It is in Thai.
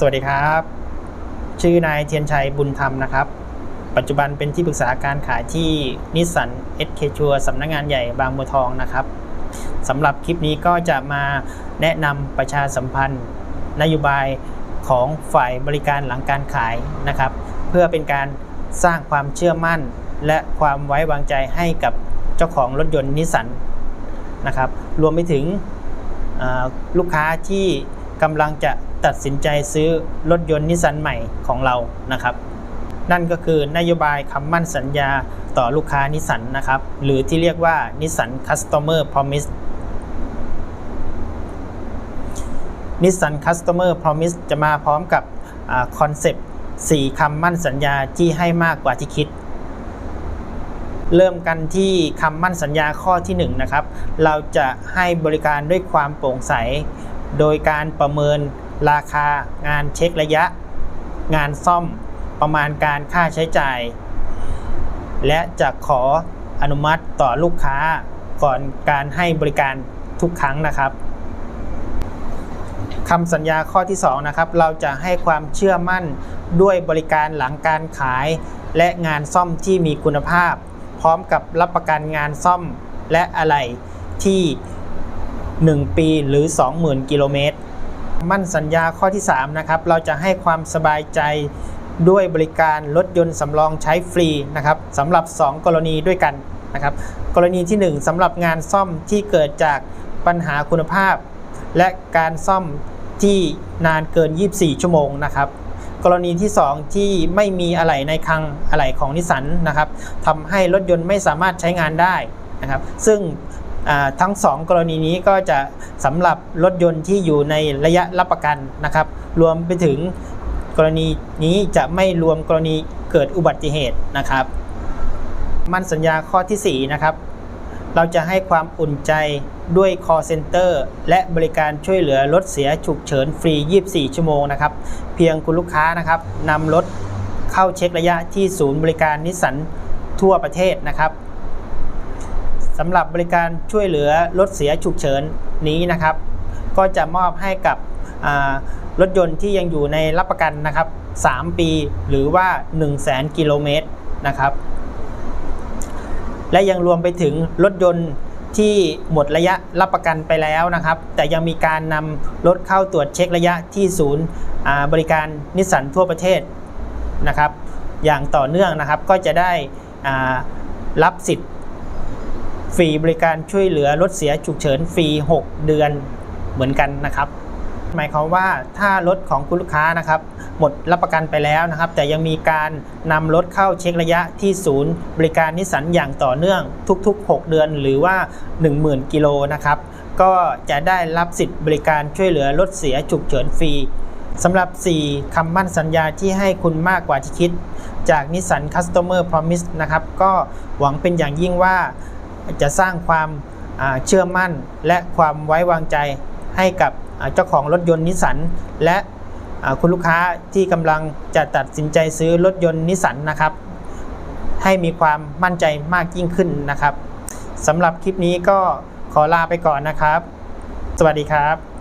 สวัสดีครับ ชื่อนายเทียนชัยบุญธรรมนะครับ ปัจจุบันเป็นที่ปรึกษาการขายที่นิสสันเอสเคชัวสำนักงงานใหญ่บางบัวทองนะครับสำหรับคลิปนี้ก็จะมาแนะนำประชาสัมพันธ์ นโยบายของฝ่ายบริการหลังการขายนะครับ เพื่อเป็นการสร้างความเชื่อมั่น และความไว้วางใจให้กับเจ้าของรถยนต์นิสสันนะครับ รวมไปถึงลูกค้าที่กำลังจะ ตัดสินใจซื้อรถยนต์นิสสันใหม่ของเรานะครับ นั่นก็คือนโยบายคำมั่นสัญญาต่อลูกค้านิสสันนะครับ หรือที่เรียกว่านิสสัน Customer Promise นิสสัน Customer Promise จะมาพร้อมกับคอนเซปต์4คำมั่นสัญญาที่ให้มากกว่าที่คิด เริ่มกันที่คำมั่นสัญญาข้อที่1นงนะครับ เราจะให้บริการด้วยความโปร่งใส โดยการประเมิน ราคางานเช็คระยะ งานซ่อมประมาณการค่าใช้จ่าย และจะขออนุมัติต่อลูกค้าก่อนการให้บริการทุกครั้งนะครับคำสัญญาข้อที่ 2 นะครับ เราจะให้ความเชื่อมั่นด้วยบริการหลังการขาย และงานซ่อมที่มีคุณภาพ พร้อมกับรับประกันงานซ่อมและอะไหล่ที่ 1 ปีหรือ 20,000 กิโลเมตร มั่นสัญญาข้อที่ 3 นะครับ เราจะให้ความสบายใจด้วยบริการรถยนต์สำรองใช้ฟรีนะครับสำหรับ 2 กรณีด้วยกันนะครับ กรณีที่ 1สำหรับงานซ่อมที่เกิดจากปัญหาคุณภาพ และการซ่อมที่นานเกิน 24 ชั่วโมงนะครับกรณีที่ 2 ที่ไม่มีอะไหล่ในคลังอะไหล่ของนิสสันนะครับทำให้รถยนต์ไม่สามารถใช้งานได้นะครับ ซึ่ง ทั้ง 2 กรณีนี้ก็จะสำหรับรถยนต์ที่อยู่ในระยะรับประกันนะครับ รวมไปถึงกรณีนี้จะไม่รวมกรณีเกิดอุบัติเหตุนะครับ มั่นสัญญาข้อทีสี่4นะครับเราจะให้ความอุ่นใจด้วย call center และบริการช่วยเหลือรถเสียฉุกเฉินฟรี 24 ชั่วโมงนะครับ เพียงคุณลูกค้านะครับนำรถเข้าเช็คระยะที่ศูนย์บริการนิสสันทั่วประเทศนะครับ สำหรับบริการช่วยเหลือรถเสียฉุกเฉินนี้นะครับ ก็จะมอบให้กับรถยนต์ที่ยังอยู่ในรับประกันนะครับ 3 ปีหรือว่า 1 0 0 0 0แกิโลเมตรนะครับ และยังรวมไปถึงรถยนต์ที่หมดระยะรับประกันไปแล้วนะครับ แต่ยังมีการนำรถเข้าตรวจเช็คระยะที่ศูนย์บริการนิสสันทั่วประเทศนะครับ อย่างต่อเนื่องนะครับก็จะได้รับสิทธิ์ ฟรีบริการช่วยเหลือรถเสียฉุกเฉินฟรี 6 เดือนเหมือนกันนะครับ หมายความว่าถ้ารถของคุณลูกค้านะครับหมดรับประกันไปแล้วนะครับ แต่ยังมีการนำรถเข้าเช็คระยะที่ศูนย์ บริการนิสสันอย่างต่อเนื่องทุกๆ 6 เดือนหรือว่า 10,000 กิโลนะครับก็จะได้รับสิทธิ์บริการช่วยเหลือรถเสียฉุกเฉินฟรีสำหรับ 4 คำมั่นสัญญาที่ให้คุณมากกว่าที่คิด จากนิสสัน Customer Promise นะครับ ก็หวังเป็นอย่างยิ่งว่า จะสร้างความเชื่อมั่นและความไว้วางใจให้กับเจ้าของรถยนต์นิสสันและคุณลูกค้าที่กำลังจะตัดสินใจซื้อรถยนต์นิสสันนะครับ ให้มีความมั่นใจมากยิ่งขึ้นนะครับสำหรับคลิปนี้ก็ขอลาไปก่อนนะครับ สวัสดีครับ